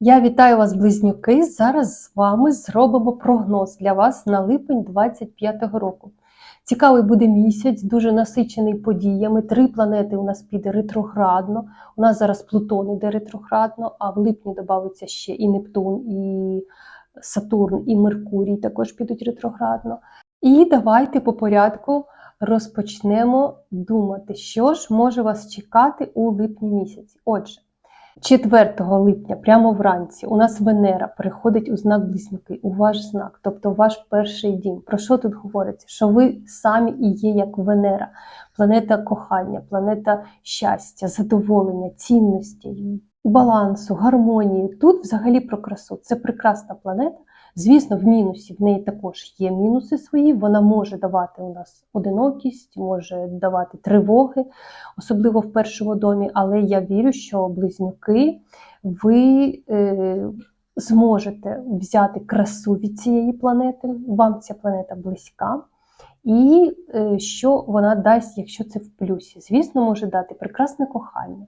Я вітаю вас, близнюки. Зараз з вами зробимо прогноз для вас на липень 25-го року. Цікавий буде місяць, дуже насичений подіями. Три планети у нас піде ретроградно. У нас зараз Плутон іде ретроградно, а в липні додаються ще і Нептун, і Сатурн, і Меркурій також підуть ретроградно. І давайте по порядку розпочнемо думати, що ж може вас чекати у липні місяці. Отже. 4 липня, прямо вранці, у нас Венера переходить у знак Близнюки, у ваш знак, тобто ваш перший дім. Про що тут говориться? Що ви самі і є як Венера, планета кохання, планета щастя, задоволення, цінності, балансу, гармонії. Тут взагалі про красу. Це прекрасна планета. Звісно, в мінусі в неї також є мінуси свої. Вона може давати у нас одинокість, може давати тривоги, особливо в першому домі. Але я вірю, що близнюки ви е, зможете взяти красу від цієї планети. Вам ця планета близька. І е, що вона дасть, якщо це в плюсі? Звісно, може дати прекрасне кохання.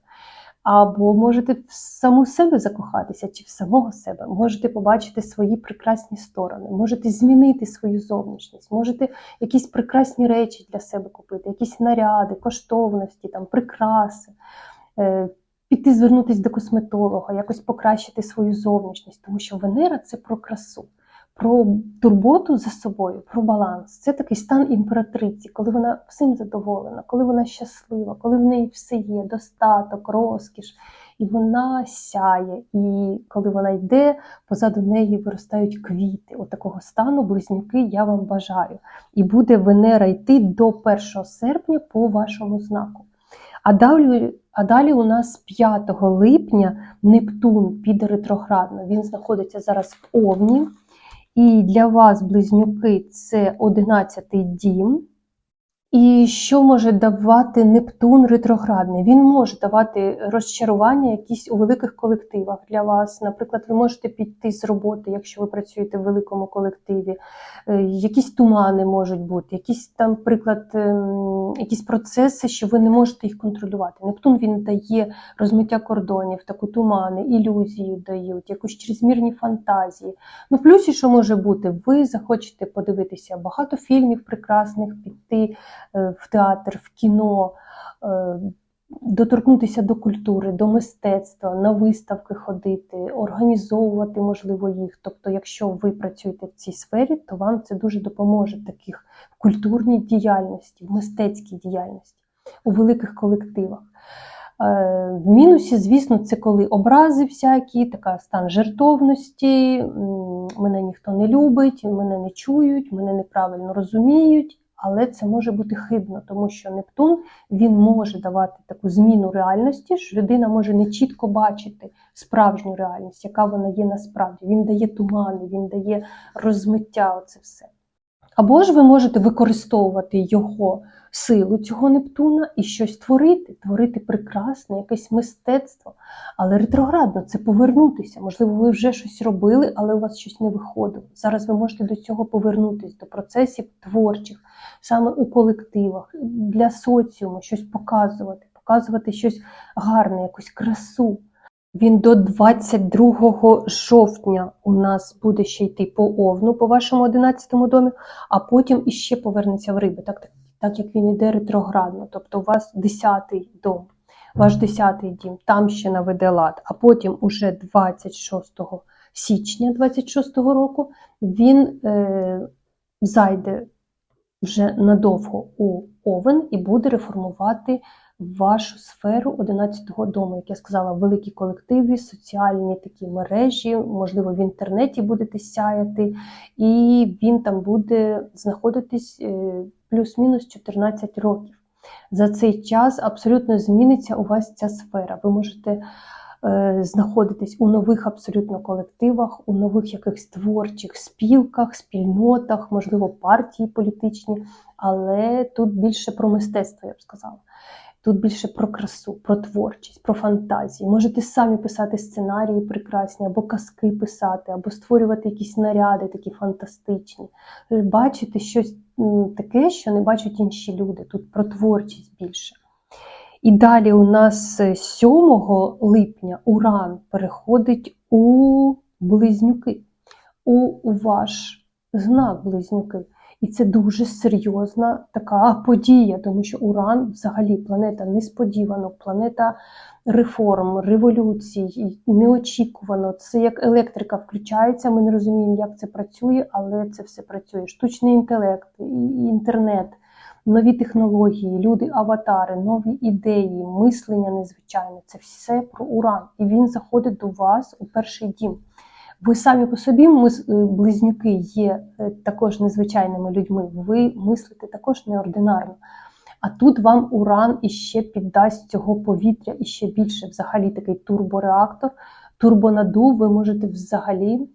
Або можете в саму себе закохатися, чи в самого себе, можете побачити свої прекрасні сторони, можете змінити свою зовнішність, можете якісь прекрасні речі для себе купити, якісь наряди, коштовності, там, прикраси, е, піти звернутися до косметолога, якось покращити свою зовнішність, тому що Венера це про красу. Про турботу за собою, про баланс. Це такий стан імператриці, коли вона всім задоволена, коли вона щаслива, коли в неї все є, достаток, розкіш, і вона сяє. І коли вона йде, позаду неї виростають квіти. От такого стану близнюки я вам бажаю. І буде Венера йти до 1 серпня по вашому знаку. А далі, а далі у нас 5 липня Нептун піде ретроградно. Він знаходиться зараз в Овні. І для вас, близнюки, це 11-й дім. І що може давати Нептун ретроградний? Він може давати розчарування якісь у великих колективах для вас. Наприклад, ви можете піти з роботи, якщо ви працюєте в великому колективі. Е, Якісь тумани можуть бути, якісь там, приклад, ем, якісь процеси, що ви не можете їх контролювати. Нептун він дає розмиття кордонів, таку тумани, ілюзію дають, якусь чрезмірні фантазії. Ну, в плюсі, що може бути, ви захочете подивитися багато фільмів прекрасних, піти в театр, в кіно, е, доторкнутися до культури, до мистецтва, на виставки ходити, організовувати, можливо, їх. Тобто, якщо ви працюєте в цій сфері, то вам це дуже допоможе в культурній діяльності, в мистецькій діяльності, у великих колективах. Е, В мінусі, звісно, це коли образи всякі, така стан жертовності, мене ніхто не любить, мене не чують, мене неправильно розуміють. Але це може бути хибно, тому що Нептун він може давати таку зміну реальності, що людина може не чітко бачити справжню реальність, яка вона є насправді. Він дає тумани, він дає розмиття. Оце все. Або ж ви можете використовувати його силу цього Нептуна і щось творити, творити прекрасне, якесь мистецтво. Але ретроградно це повернутися. Можливо, ви вже щось робили, але у вас щось не виходило. Зараз ви можете до цього повернутися, до процесів творчих, саме у колективах, для соціуму, щось показувати, показувати щось гарне, якусь красу. Він до 22 жовтня у нас буде ще йти по овну, по вашому 11 домі, а потім іще повернеться в риби, так, так, так як він іде ретроградно. Тобто у вас 10 дом, ваш 10 дім, там ще наведе лад, а потім уже 26 січня 26 року він е, зайде вже надовго у овен і буде реформувати вашу сферу 11-го дому, як я сказала, великі колективи, соціальні такі мережі, можливо, в інтернеті будете сяяти, і він там буде знаходитись е, плюс-мінус 14 років. За цей час абсолютно зміниться у вас ця сфера. Ви можете е, знаходитись у нових абсолютно колективах, у нових якихось творчих спілках, спільнотах, можливо, партії політичні, але тут більше про мистецтво, я б сказала. Тут більше про красу, про творчість, про фантазії. Можете самі писати сценарії прекрасні, або казки писати, або створювати якісь наряди такі фантастичні. Бачити щось таке, що не бачать інші люди. Тут про творчість більше. І далі у нас е, 7 липня Уран переходить у близнюки, у ваш знак близнюки. І це дуже серйозна така подія, тому що Уран взагалі планета несподіванок, планета реформ, революцій, неочікувано. Це як електрика включається. Ми не розуміємо, як це працює, але це все працює. Штучний інтелект, інтернет, нові технології, люди, аватари, нові ідеї, мислення незвичайне. Це все про Уран. І він заходить до вас у перший дім. Ви самі по собі мис- е, близнюки є е, також незвичайними людьми. Ви мислите також неординарно. А тут вам уран іще піддасть цього повітря і ще більше. Взагалі такий турбореактор, турбонадув. Ви можете взагалі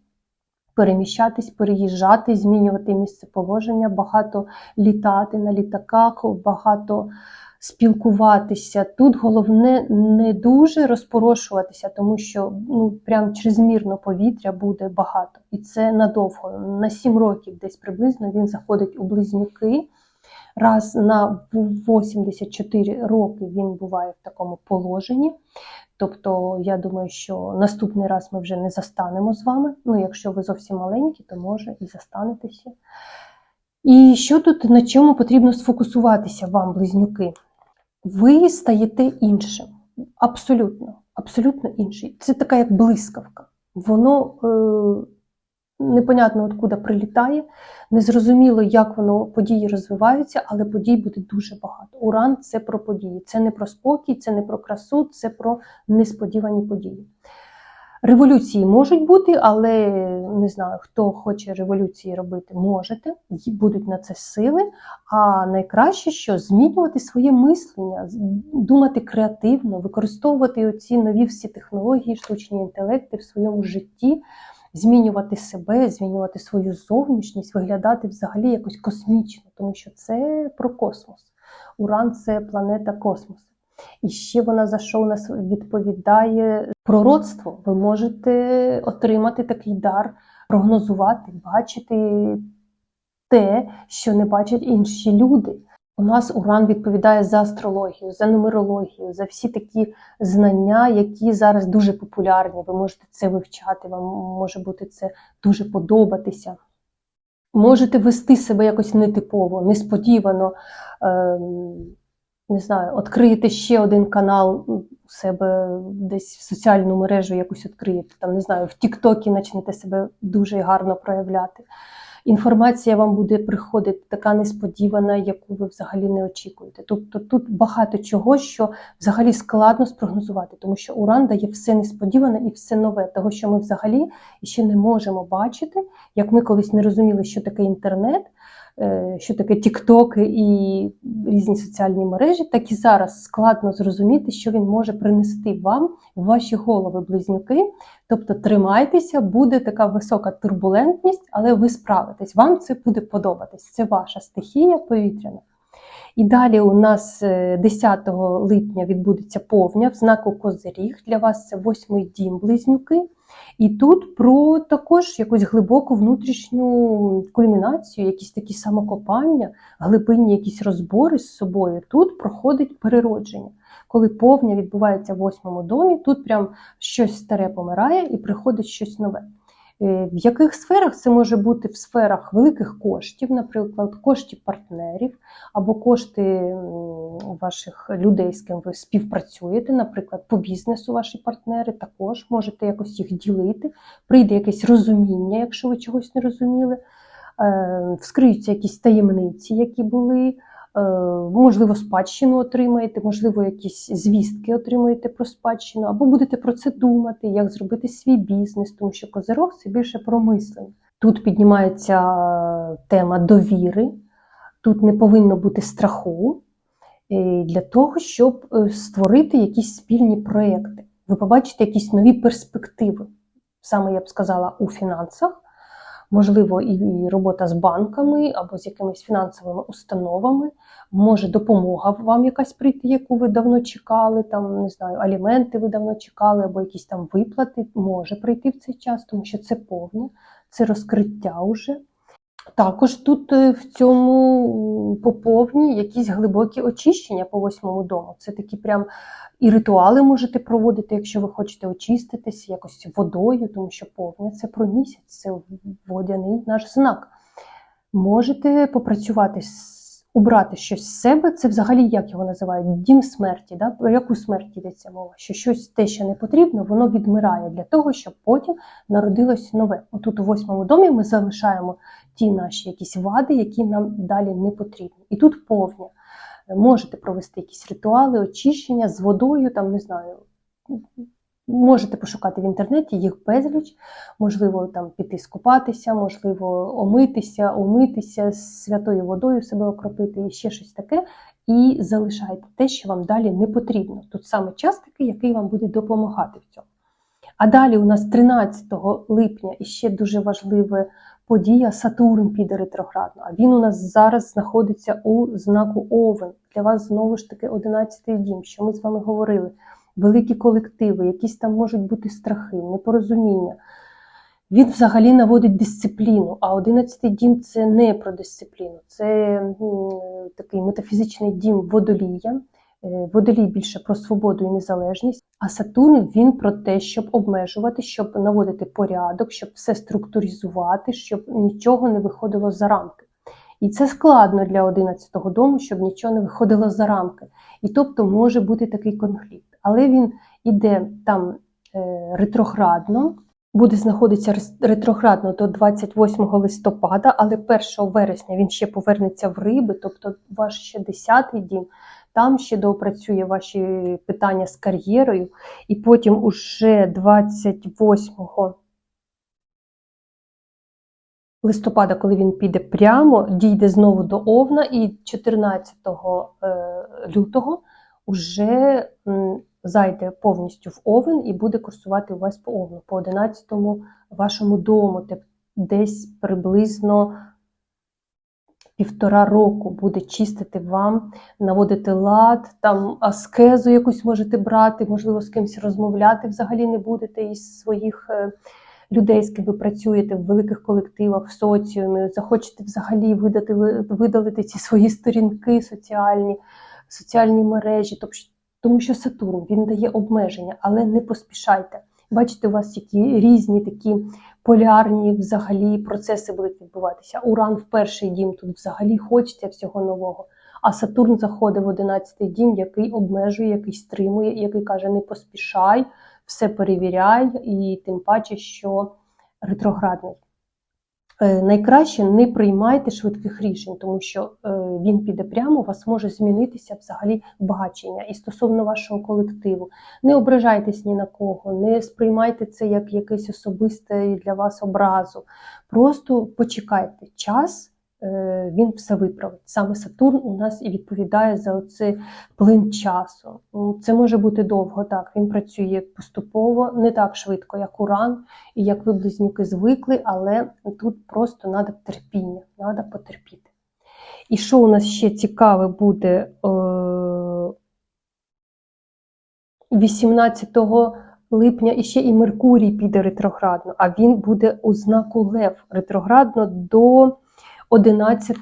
переміщатись, переїжджати, змінювати місце положення, багато літати на літаках, багато спілкуватися. Тут головне не дуже розпорошуватися, тому що ну прям чрезмірно повітря буде багато, і це надовго. На 7 років десь приблизно він заходить у близнюки. Раз на 84 роки він буває в такому положенні. Тобто, я думаю, що наступний раз ми вже не застанемо з вами. Ну, якщо ви зовсім маленькі, то може і застанетеся. І що тут на чому потрібно сфокусуватися вам, близнюки? Ви стаєте іншим. Абсолютно, абсолютно інший. Це така як блискавка. Воно е, непонятно откуда прилітає, незрозуміло, як воно події розвиваються, але подій буде дуже багато. Уран це про події. Це не про спокій, це не про красу, це про несподівані події. Революції можуть бути, але не знаю, хто хоче революції робити, можете, будуть на це сили. А найкраще, що змінювати своє мислення, думати креативно, використовувати оці нові всі технології, штучні інтелекти в своєму житті, змінювати себе, змінювати свою зовнішність, виглядати взагалі якось космічно, тому що це про космос. Уран це планета космосу. І ще вона за що у нас відповідає пророцтво. Ви можете отримати такий дар, прогнозувати, бачити те, що не бачать інші люди. У нас Уран відповідає за астрологію, за нумерологію, за всі такі знання, які зараз дуже популярні. Ви можете це вивчати, вам може бути це дуже подобатися. Можете вести себе якось нетипово, несподівано. Ем, не знаю, відкриєте ще один канал у себе десь в соціальну мережу якусь відкриєте, там, не знаю, в Тіктокі почнете себе дуже гарно проявляти. Інформація вам буде приходити така несподівана, яку ви взагалі не очікуєте. Тобто тут багато чого, що взагалі складно спрогнозувати, тому що Уран дає все несподіване і все нове, того, що ми взагалі ще не можемо бачити, як ми колись не розуміли, що таке інтернет, що таке тіктоки і різні соціальні мережі, так і зараз складно зрозуміти, що він може принести вам в ваші голови близнюки. Тобто тримайтеся, буде така висока турбулентність, але ви справитесь. Вам це буде подобатись. Це ваша стихія повітряна. І далі у нас е, 10 липня відбудеться повня в знаку Козиріг. Для вас це восьмий дім близнюки. І тут про також якусь глибоку внутрішню кульмінацію, якісь такі самокопання, глибинні якісь розбори з собою. Тут проходить переродження. Коли повня відбувається в восьмому домі, тут прям щось старе помирає і приходить щось нове. Е, В яких сферах це може бути? В сферах великих коштів, наприклад, коштів партнерів або кошти ваших людей, з ким ви співпрацюєте, наприклад, по бізнесу ваші партнери також можете якось їх ділити, прийде якесь розуміння, якщо ви чогось не розуміли, е, вскриються якісь таємниці, які були. Е, Можливо, спадщину отримаєте, можливо, якісь звістки отримаєте про спадщину, або будете про це думати, як зробити свій бізнес, тому що козирог це більше про мислення. Тут піднімається тема довіри, тут не повинно бути страху е, для того, щоб е, створити якісь спільні проекти. Ви побачите якісь нові перспективи, саме я б сказала, у фінансах можливо, і робота з банками або з якимись фінансовими установами, може допомога вам якась прийти, яку ви давно чекали, там не знаю, аліменти ви давно чекали, або якісь там виплати може прийти в цей час, тому що це повне, це розкриття вже. Також тут е, в цьому поповні якісь глибокі очищення по восьмому дому. Це такі прям і ритуали можете проводити, якщо ви хочете очиститись якось водою, тому що повня це про місяць, це водяний наш знак. Можете попрацювати, убрати щось з себе. Це взагалі як його називають? Дім смерті. Да? Про яку смерть йдеться мова? Що щось те, що не потрібно, воно відмирає для того, щоб потім народилось нове. Отут у восьмому домі ми залишаємо ті наші якісь вади, які нам далі не потрібні. І тут повня. Можете провести якісь ритуали, очищення з водою, там не знаю. Можете пошукати в інтернеті їх безліч, можливо, там піти скупатися, можливо, омитися, умитися святою водою себе окропити і ще щось таке. І залишайте те, що вам далі не потрібно. Тут саме час такий, який вам буде допомагати в цьому. А далі у нас 13 липня і ще дуже важлива подія Сатурн піде ретроградно. А він у нас зараз знаходиться у знаку Овен. Для вас знову ж таки 11 дім, що ми з вами говорили. Великі колективи, якісь там можуть бути страхи, непорозуміння. Він взагалі наводить дисципліну, а 11 дім це не про дисципліну, це такий метафізичний дім водолія. Е, Водолій більше про свободу і незалежність, а Сатурн він про те, щоб обмежувати, щоб наводити порядок, щоб все структуризувати, щоб нічого не виходило за рамки. І це складно для 11-го дому, щоб нічого не виходило за рамки. І тобто може бути такий конфлікт. Але він іде там е, ретроградно, буде знаходитися ретроградно до 28 листопада, але 1 вересня він ще повернеться в риби, тобто ваш ще 10-й дім, там ще доопрацює ваші питання з кар'єрою, і потім уже 28 листопада, коли він піде прямо, дійде знову до Овна, і 14 е, лютого вже зайде повністю в Овен і буде курсувати у вас по Овну, по 11 вашому дому, десь приблизно півтора року буде чистити вам, наводити лад, там аскезу якусь можете брати, можливо, з кимось розмовляти взагалі не будете із своїх е, людей, з ким ви працюєте в великих колективах, в соціумі, захочете взагалі видати, видалити ці свої сторінки соціальні, соціальні мережі, тому що Сатурн він дає обмеження, але не поспішайте. Бачите, у вас які різні такі полярні взагалі процеси будуть відбуватися. Уран в перший дім тут взагалі хочеться всього нового. А Сатурн заходить в 11 дім, який обмежує, який стримує, який каже: не поспішай, все перевіряй, і тим паче, що ретроградний. Е, Найкраще не приймайте швидких рішень, тому що е, він піде прямо, у вас може змінитися взагалі бачення і стосовно вашого колективу. Не ображайтесь ні на кого, не сприймайте це як якесь особисте для вас образу. Просто почекайте час, він все виправить. Саме Сатурн у нас і відповідає за оцей плин часу. Це може бути довго, так. Він працює поступово, не так швидко, як Уран, і як ви близнюки звикли, але тут просто треба терпіння, треба потерпіти. І що у нас ще цікаве буде е, 18 липня і ще і Меркурій піде ретроградно, а він буде у знаку Лев ретроградно до 11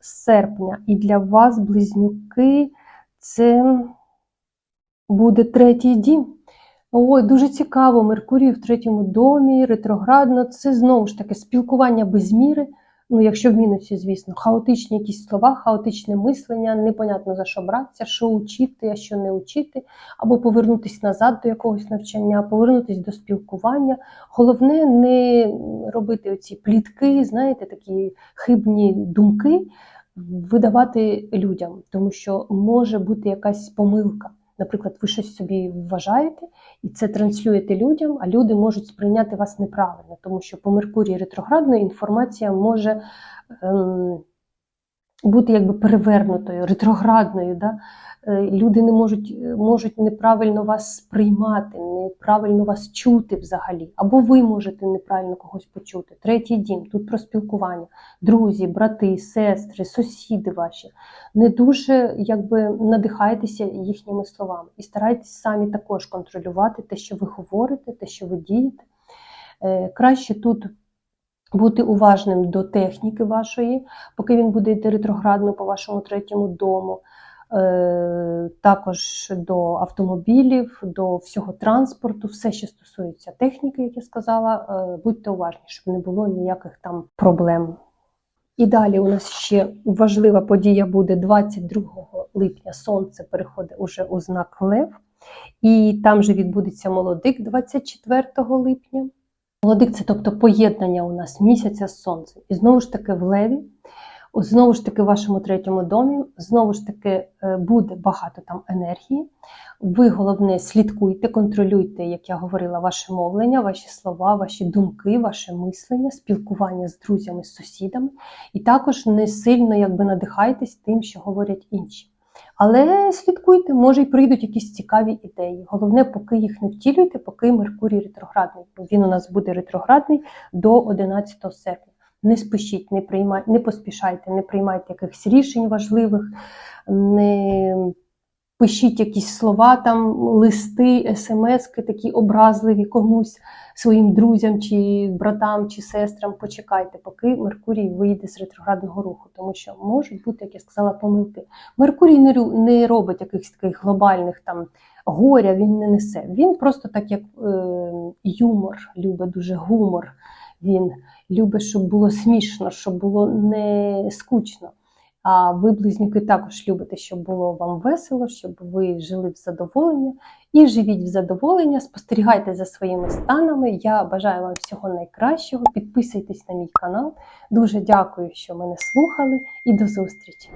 серпня. І для вас, близнюки, це буде третій дім. Ой, дуже цікаво. Меркурій в третьому домі, ретроградно. Це знову ж таки спілкування без міри. Ну, якщо в мінусі, звісно, хаотичні якісь слова, хаотичне мислення, непонятно за що братися, що учити, а що не учити, або повернутися назад до якогось навчання, повернутися до спілкування. Головне не робити оці плітки, знаєте, такі хибні думки, видавати людям, тому що може бути якась помилка. Наприклад, ви щось собі вважаєте і це транслюєте людям, а люди можуть сприйняти вас неправильно, тому що по Меркурії ретроградної інформація може ем, бути якби перевернутою, ретроградною. Да? Е, Люди не можуть, можуть неправильно вас сприймати, неправильно вас чути взагалі. Або ви можете неправильно когось почути. Третій дім, тут про спілкування. Друзі, брати, сестри, сусіди ваші. Не дуже якби надихайтеся їхніми словами. І старайтесь самі також контролювати те, що ви говорите, те, що ви дієте. Е, Краще тут бути уважним до техніки вашої, поки він буде йти ретроградно по вашому третьому дому. Е, Також до автомобілів, до всього транспорту, все, що стосується техніки, як я сказала, е, будьте уважні, щоб не було ніяких там проблем. І далі у нас ще важлива подія буде 22 липня. Сонце переходить уже у знак Лев, і там же відбудеться молодик 24 липня. Молодик це тобто поєднання у нас місяця з сонцем. І знову ж таки в леві, знову ж таки в вашому третьому домі, знову ж таки е, буде багато там енергії. Ви головне слідкуйте, контролюйте, як я говорила, ваше мовлення, ваші слова, ваші думки, ваше мислення, спілкування з друзями, з сусідами. І також не сильно якби надихайтесь тим, що говорять інші. Але слідкуйте, може й прийдуть якісь цікаві ідеї. Головне, поки їх не втілюйте, поки Меркурій ретроградний. Він у нас буде ретроградний до 11 серпня. Не спішіть, не приймайте, не поспішайте, не приймайте якихось рішень важливих, не пишіть якісь слова, там, листи, смски такі образливі комусь, своїм друзям, чи братам, чи сестрам. Почекайте, поки Меркурій вийде з ретроградного руху, тому що можуть бути, як я сказала, помилки. Меркурій не, робить якихось таких глобальних там горя, він не несе. Він просто так як е, юмор, любить дуже гумор. Він любить, щоб було смішно, щоб було не скучно. А ви, близнюки, також любите, щоб було вам весело, щоб ви жили в задоволення. І живіть в задоволення, спостерігайте за своїми станами. Я бажаю вам всього найкращого. Підписуйтесь на мій канал. Дуже дякую, що мене слухали, і до зустрічі!